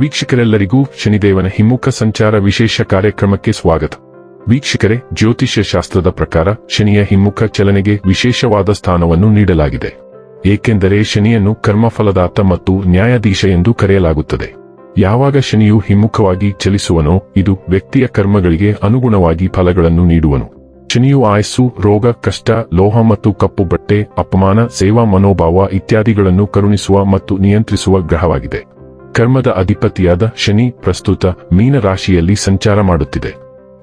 ವೀಕ್ಷಕರೆಲ್ಲರಿಗೂ ಶನಿದೇವನ ಹಿಮ್ಮುಖ ಸಂಚಾರ ವಿಶೇಷ ಕಾರ್ಯಕ್ರಮಕ್ಕೆ ಸ್ವಾಗತ. ವೀಕ್ಷಕರೇ, ಜ್ಯೋತಿಷ್ಯ ಶಾಸ್ತ್ರದ ಪ್ರಕಾರ ಶನಿಯ ಹಿಮ್ಮುಖ ಚಲನೆಗೆ ವಿಶೇಷವಾದ ಸ್ಥಾನವನ್ನು ನೀಡಲಾಗಿದೆ. ಏಕೆಂದರೆ ಶನಿಯನ್ನು ಕರ್ಮಫಲದಾತ ಮತ್ತು ನ್ಯಾಯಾಧೀಶ ಎಂದು ಕರೆಯಲಾಗುತ್ತದೆ. ಯಾವಾಗ ಶನಿಯು ಹಿಮ್ಮುಖವಾಗಿ ಚಲಿಸುವನೋ ಇದು ವ್ಯಕ್ತಿಯ ಕರ್ಮಗಳಿಗೆ ಅನುಗುಣವಾಗಿ ಫಲಗಳನ್ನು ನೀಡುವನು. ಶನಿಯು ಆಯಸ್ಸು, ರೋಗ, ಕಷ್ಟ, ಲೋಹ ಮತ್ತು ಕಪ್ಪು ಬಟ್ಟೆ, ಅಪಮಾನ, ಸೇವಾ, ಮನೋಭಾವ ಇತ್ಯಾದಿಗಳನ್ನು ಕರುಣಿಸುವ ಮತ್ತು ನಿಯಂತ್ರಿಸುವ ಗ್ರಹವಾಗಿದೆ. ಕರ್ಮದ ಅಧಿಪತಿಯಾದ ಶನಿ ಪ್ರಸ್ತುತ ಮೀನ ರಾಶಿಯಲ್ಲಿ ಸಂಚಾರ ಮಾಡುತ್ತಿದೆ.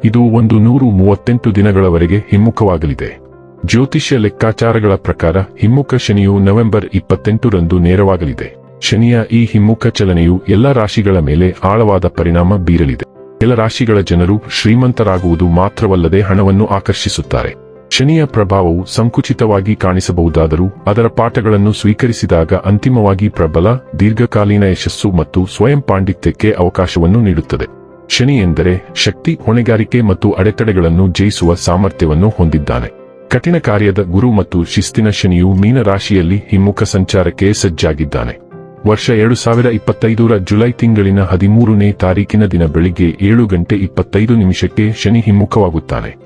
ಇದು ಒಂದು ನೂರು ಮೂವತ್ತೆಂಟು ದಿನಗಳವರೆಗೆ ಹಿಮ್ಮುಖವಾಗಲಿದೆ. ಜ್ಯೋತಿಷ್ಯ ಲೆಕ್ಕಾಚಾರಗಳ ಪ್ರಕಾರ ಹಿಮ್ಮುಖ ಶನಿಯು ನವೆಂಬರ್ ಇಪ್ಪತ್ತೆಂಟರಂದು ನೇರವಾಗಲಿದೆ. ಶನಿಯ ಈ ಹಿಮ್ಮುಖ ಚಲನೆಯು ಎಲ್ಲ ರಾಶಿಗಳ ಮೇಲೆ ಆಳವಾದ ಪರಿಣಾಮ ಬೀರಲಿದೆ. ಕೆಲ ರಾಶಿಗಳ ಜನರು ಶ್ರೀಮಂತರಾಗುವುದು ಮಾತ್ರವಲ್ಲದೆ ಹಣವನ್ನು ಆಕರ್ಷಿಸುತ್ತಾರೆ. ಶನಿಯ ಪ್ರಭಾವವು ಸಂಕುಚಿತವಾಗಿ ಕಾಣಿಸಬಹುದಾದರೂ ಅದರ ಪಾಠಗಳನ್ನು ಸ್ವೀಕರಿಸಿದಾಗ ಅಂತಿಮವಾಗಿ ಪ್ರಬಲ, ದೀರ್ಘಕಾಲೀನ ಯಶಸ್ಸು ಮತ್ತು ಸ್ವಯಂ ಪಾಂಡಿತ್ಯಕ್ಕೆ ಅವಕಾಶವನ್ನು ನೀಡುತ್ತದೆ. ಶನಿ ಎಂದರೆ ಶಕ್ತಿ, ಹೊಣೆಗಾರಿಕೆ ಮತ್ತು ಅಡೆತಡೆಗಳನ್ನು ಜಯಿಸುವ ಸಾಮರ್ಥ್ಯವನ್ನು ಹೊಂದಿದ್ದಾನೆ. ಕಠಿಣ ಕಾರ್ಯದ ಗುರು ಮತ್ತು ಶಿಸ್ತಿನ ಶನಿಯು ಮೀನರಾಶಿಯಲ್ಲಿ ಹಿಮ್ಮುಖ ಸಂಚಾರಕ್ಕೆ ಸಜ್ಜಾಗಿದ್ದಾನೆ. ವರ್ಷ ಎರಡು ಸಾವಿರ ಇಪ್ಪತ್ತೈದರ ಜುಲೈ ತಿಂಗಳಿನ ಹದಿಮೂರನೇ ತಾರೀಕಿನ ದಿನ ಬೆಳಿಗ್ಗೆ ಏಳು ಗಂಟೆ ಇಪ್ಪತ್ತೈದು ನಿಮಿಷಕ್ಕೆ ಶನಿ ಹಿಮ್ಮುಖವಾಗುತ್ತಾನೆ.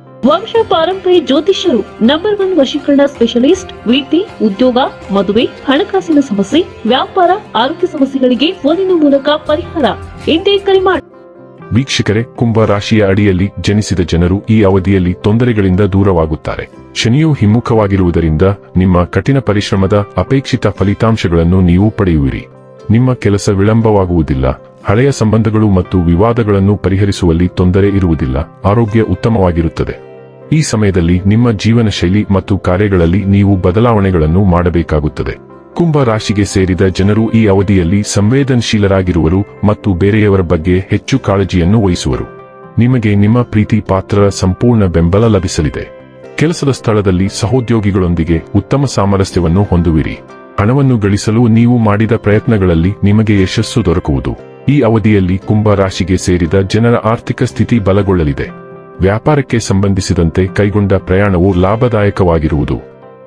ವಂಶ ಪಾರಂಪರಿ ಜ್ಯೋತಿಷ್ಯರು ನಂಬರ್ ಒನ್ ವಶೀಕರಣ ಸ್ಪೆಷಲಿಸ್ಟ್ ವಿದ್ಯೆ ಉದ್ಯೋಗ, ಮದುವೆ, ಹಣಕಾಸಿನ ಸಮಸ್ಯೆ, ವ್ಯಾಪಾರ, ಆರೋಗ್ಯ ಸಮಸ್ಯೆಗಳಿಗೆ ಫೋನಿನ ಮೂಲಕ ಪರಿಹಾರ. ಎಂದೇ ಕರೆ ಮಾಡಿ ವೀಕ್ಷಕರೇ, ಕುಂಭ ರಾಶಿಯ ಅಡಿಯಲ್ಲಿ ಜನಿಸಿದ ಜನರು ಈ ಅವಧಿಯಲ್ಲಿ ತೊಂದರೆಗಳಿಂದ ದೂರವಾಗುತ್ತಾರೆ. ಶನಿಯು ಹಿಮ್ಮುಖವಾಗಿರುವುದರಿಂದ ನಿಮ್ಮ ಕಠಿಣ ಪರಿಶ್ರಮದ ಅಪೇಕ್ಷಿತ ಫಲಿತಾಂಶಗಳನ್ನು ನೀವು ಪಡೆಯುವಿರಿ. ನಿಮ್ಮ ಕೆಲಸ ವಿಳಂಬವಾಗುವುದಿಲ್ಲ. ಹಳೆಯ ಸಂಬಂಧಗಳು ಮತ್ತು ವಿವಾದಗಳನ್ನು ಪರಿಹರಿಸುವಲ್ಲಿ ತೊಂದರೆ ಇರುವುದಿಲ್ಲ. ಆರೋಗ್ಯ ಉತ್ತಮವಾಗಿರುತ್ತದೆ. ಈ ಸಮಯದಲ್ಲಿ ನಿಮ್ಮ ಜೀವನ ಶೈಲಿ ಮತ್ತು ಕಾರ್ಯಗಳಲ್ಲಿ ನೀವು ಬದಲಾವಣೆಗಳನ್ನು ಮಾಡಬೇಕಾಗುತ್ತದೆ. ಕುಂಭ ರಾಶಿಗೆ ಸೇರಿದ ಜನರು ಈ ಅವಧಿಯಲ್ಲಿ ಸಂವೇದನಶೀಲರಾಗಿರುವರು ಮತ್ತು ಬೇರೆಯವರ ಬಗ್ಗೆ ಹೆಚ್ಚು ಕಾಳಜಿಯನ್ನು ವಹಿಸುವರು. ನಿಮಗೆ ನಿಮ್ಮ ಪ್ರೀತಿ ಪಾತ್ರರ ಸಂಪೂರ್ಣ ಬೆಂಬಲ ಲಭಿಸಲಿದೆ. ಕೆಲಸದ ಸ್ಥಳದಲ್ಲಿ ಸಹೋದ್ಯೋಗಿಗಳೊಂದಿಗೆ ಉತ್ತಮ ಸಾಮರಸ್ಯವನ್ನು ಹೊಂದುವಿರಿ. ಹಣವನ್ನು ಗಳಿಸಲು ನೀವು ಮಾಡಿದ ಪ್ರಯತ್ನಗಳಲ್ಲಿ ನಿಮಗೆ ಯಶಸ್ಸು ದೊರಕುವುದು. ಈ ಅವಧಿಯಲ್ಲಿ ಕುಂಭ ರಾಶಿಗೆ ಸೇರಿದ ಜನರ ಆರ್ಥಿಕ ಸ್ಥಿತಿ ಬಲಗೊಳ್ಳಲಿದೆ. ವ್ಯಾಪಾರಕ್ಕೆ ಸಂಬಂಧಿಸಿದಂತೆ ಕೈಗೊಂಡ ಪ್ರಯಾಣವು ಲಾಭದಾಯಕವಾಗಿರುವುದು.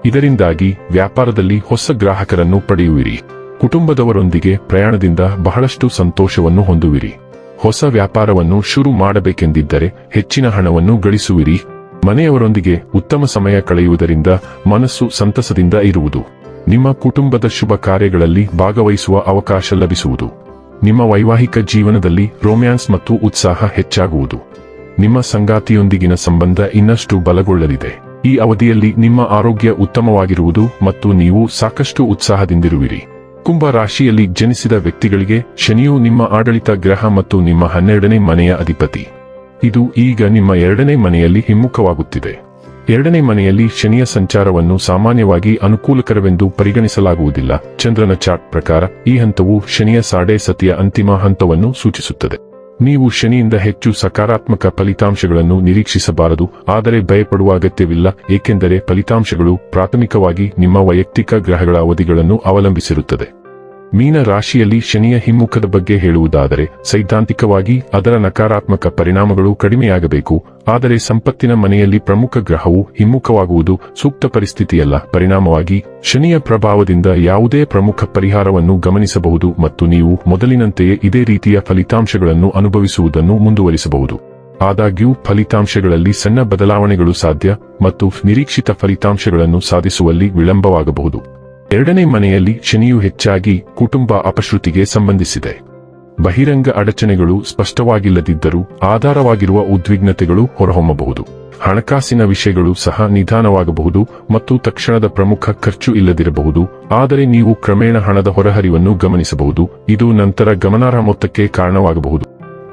ಇದರಿಂದಾಗಿ ವ್ಯಾಪಾರದಲ್ಲಿ ಹೊಸ ಗ್ರಾಹಕರನ್ನು ಪಡೆಯುವಿರಿ. ಕುಟುಂಬದವರೊಂದಿಗೆ ಪ್ರಯಾಣದಿಂದ ಬಹಳಷ್ಟು ಸಂತೋಷವನ್ನು ಹೊಂದುವಿರಿ. ಹೊಸ ವ್ಯಾಪಾರವನ್ನು ಶುರು ಮಾಡಬೇಕೆಂದಿದ್ದರೆ ಹೆಚ್ಚಿನ ಹಣವನ್ನು ಗಳಿಸುವಿರಿ. ಮನೆಯವರೊಂದಿಗೆ ಉತ್ತಮ ಸಮಯ ಕಳೆಯುವುದರಿಂದ ಮನಸ್ಸು ಸಂತಸದಿಂದ ಇರುವುದು. ನಿಮ್ಮ ಕುಟುಂಬದ ಶುಭ ಕಾರ್ಯಗಳಲ್ಲಿ ಭಾಗವಹಿಸುವ ಅವಕಾಶ ಲಭಿಸುವುದು. ನಿಮ್ಮ ವೈವಾಹಿಕ ಜೀವನದಲ್ಲಿ ರೋಮ್ಯಾನ್ಸ್ ಮತ್ತು ಉತ್ಸಾಹ ಹೆಚ್ಚಾಗುವುದು. ನಿಮ್ಮ ಸಂಗಾತಿಯೊಂದಿಗಿನ ಸಂಬಂಧ ಇನ್ನಷ್ಟು ಬಲಗೊಳ್ಳಲಿದೆ. ಈ ಅವಧಿಯಲ್ಲಿ ನಿಮ್ಮ ಆರೋಗ್ಯ ಉತ್ತಮವಾಗಿರುವುದು ಮತ್ತು ನೀವು ಸಾಕಷ್ಟು ಉತ್ಸಾಹದಿಂದಿರುವಿರಿ. ಕುಂಭ ರಾಶಿಯಲ್ಲಿ ಜನಿಸಿದ ವ್ಯಕ್ತಿಗಳಿಗೆ ಶನಿಯು ನಿಮ್ಮ ಆಡಳಿತ ಗ್ರಹ ಮತ್ತು ನಿಮ್ಮ ಹನ್ನೆರಡನೇ ಮನೆಯ ಅಧಿಪತಿ. ಇದು ಈಗ ನಿಮ್ಮ ಎರಡನೇ ಮನೆಯಲ್ಲಿ ಹಿಮ್ಮುಖವಾಗುತ್ತಿದೆ. ಎರಡನೇ ಮನೆಯಲ್ಲಿ ಶನಿಯ ಸಂಚಾರವನ್ನು ಸಾಮಾನ್ಯವಾಗಿ ಅನುಕೂಲಕರವೆಂದು ಪರಿಗಣಿಸಲಾಗುವುದಿಲ್ಲ. ಚಂದ್ರನ ಚಾಟ್ ಪ್ರಕಾರ ಈ ಹಂತವು ಶನಿಯ ಸಾಡೆ ಸತಿಯ ಅಂತಿಮ ಹಂತವನ್ನು ಸೂಚಿಸುತ್ತದೆ. ನೀವು ಶನಿಯಿಂದ ಹೆಚ್ಚು ಸಕಾರಾತ್ಮಕ ಫಲಿತಾಂಶಗಳನ್ನು ನಿರೀಕ್ಷಿಸಬಾರದು, ಆದರೆ ಭಯಪಡುವ ಅಗತ್ಯವಿಲ್ಲ, ಏಕೆಂದರೆ ಫಲಿತಾಂಶಗಳು ಪ್ರಾಥಮಿಕವಾಗಿ ನಿಮ್ಮ ವೈಯಕ್ತಿಕ ಗ್ರಹಗಳ ಅವಧಿಗಳನ್ನು ಅವಲಂಬಿಸಿರುತ್ತದೆ. ಮೀನ ರಾಶಿಯಲ್ಲಿ ಶನಿಯ ಹಿಮ್ಮುಖದ ಬಗ್ಗೆ ಹೇಳುವುದಾದರೆ, ಸೈದ್ಧಾಂತಿಕವಾಗಿ ಅದರ ನಕಾರಾತ್ಮಕ ಪರಿಣಾಮಗಳು ಕಡಿಮೆಯಾಗಬೇಕು, ಆದರೆ ಸಂಪತ್ತಿನ ಮನೆಯಲ್ಲಿ ಪ್ರಮುಖ ಗ್ರಹವು ಹಿಮ್ಮುಖವಾಗುವುದು ಸೂಕ್ತ ಪರಿಸ್ಥಿತಿಯಲ್ಲ. ಪರಿಣಾಮವಾಗಿ, ಶನಿಯ ಪ್ರಭಾವದಿಂದ ಯಾವುದೇ ಪ್ರಮುಖ ಪರಿಹಾರವನ್ನು ಗಮನಿಸಬಹುದು ಮತ್ತು ನೀವು ಮೊದಲಿನಂತೆಯೇ ಇದೇ ರೀತಿಯ ಫಲಿತಾಂಶಗಳನ್ನು ಅನುಭವಿಸುವುದನ್ನು ಮುಂದುವರಿಸಬಹುದು. ಆದಾಗ್ಯೂ, ಫಲಿತಾಂಶಗಳಲ್ಲಿ ಸಣ್ಣ ಬದಲಾವಣೆಗಳು ಸಾಧ್ಯ ಮತ್ತು ನಿರೀಕ್ಷಿತ ಫಲಿತಾಂಶಗಳನ್ನು ಸಾಧಿಸುವಲ್ಲಿ ವಿಳಂಬವಾಗಬಹುದು. ಎರಡನೇ ಮನೆಯಲ್ಲಿ ಶನಿಯು ಹೆಚ್ಚಾಗಿ ಕುಟುಂಬ ಅಪಶ್ರುತಿಗೆ ಸಂಬಂಧಿಸಿದೆ. ಬಹಿರಂಗ ಅಡಚಣೆಗಳು ಸ್ಪಷ್ಟವಾಗಿಲ್ಲದಿದ್ದರೂ ಆಧಾರವಾಗಿರುವ ಉದ್ವಿಗ್ನತೆಗಳು ಹೊರಹೊಮ್ಮಬಹುದು. ಹಣಕಾಸಿನ ವಿಷಯಗಳು ಸಹ ನಿಧಾನವಾಗಬಹುದು ಮತ್ತು ತಕ್ಷಣದ ಪ್ರಮುಖ ಖರ್ಚು ಇಲ್ಲದಿರಬಹುದು, ಆದರೆ ನೀವು ಕ್ರಮೇಣ ಹಣದ ಹೊರಹರಿವನ್ನು ಗಮನಿಸಬಹುದು. ಇದು ನಂತರ ಗಮನಾರ್ಹ ಮೊತ್ತಕ್ಕೆ ಕಾರಣವಾಗಬಹುದು.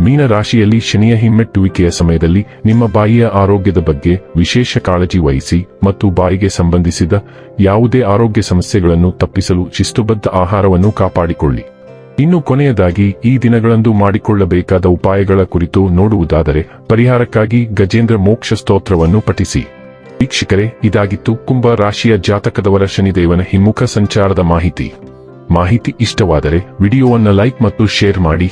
ಮೀನ ರಾಶಿಯಲ್ಲಿ ಶನಿಯ ಹಿಮ್ಮೆಟ್ಟುವಿಕೆಯ ಸಮಯದಲ್ಲಿ ನಿಮ್ಮ ಬಾಯಿಯ ಆರೋಗ್ಯದ ಬಗ್ಗೆ ವಿಶೇಷ ಕಾಳಜಿ ವಹಿಸಿ ಮತ್ತು ಬಾಯಿಗೆ ಸಂಬಂಧಿಸಿದ ಯಾವುದೇ ಆರೋಗ್ಯ ಸಮಸ್ಯೆಗಳನ್ನು ತಪ್ಪಿಸಲು ಶಿಸ್ತುಬದ್ಧ ಆಹಾರವನ್ನು ಕಾಪಾಡಿಕೊಳ್ಳಿ. ಇನ್ನು ಕೊನೆಯದಾಗಿ, ಈ ದಿನಗಳಂದು ಮಾಡಿಕೊಳ್ಳಬೇಕಾದ ಉಪಾಯಗಳ ಕುರಿತು ನೋಡುವುದಾದರೆ, ಪರಿಹಾರಕ್ಕಾಗಿ ಗಜೇಂದ್ರ ಮೋಕ್ಷ ಸ್ತೋತ್ರವನ್ನು ಪಠಿಸಿ. ವೀಕ್ಷಕರೇ, ಇದಾಗಿತ್ತು ಕುಂಭ ರಾಶಿಯ ಜಾತಕದವರ ಶನಿದೇವನ ಹಿಮ್ಮುಖ ಸಂಚಾರದ ಮಾಹಿತಿ. ಮಾಹಿತಿ ಇಷ್ಟವಾದರೆ, ವಿಡಿಯೋವನ್ನು ಲೈಕ್ ಮತ್ತು ಶೇರ್ ಮಾಡಿ.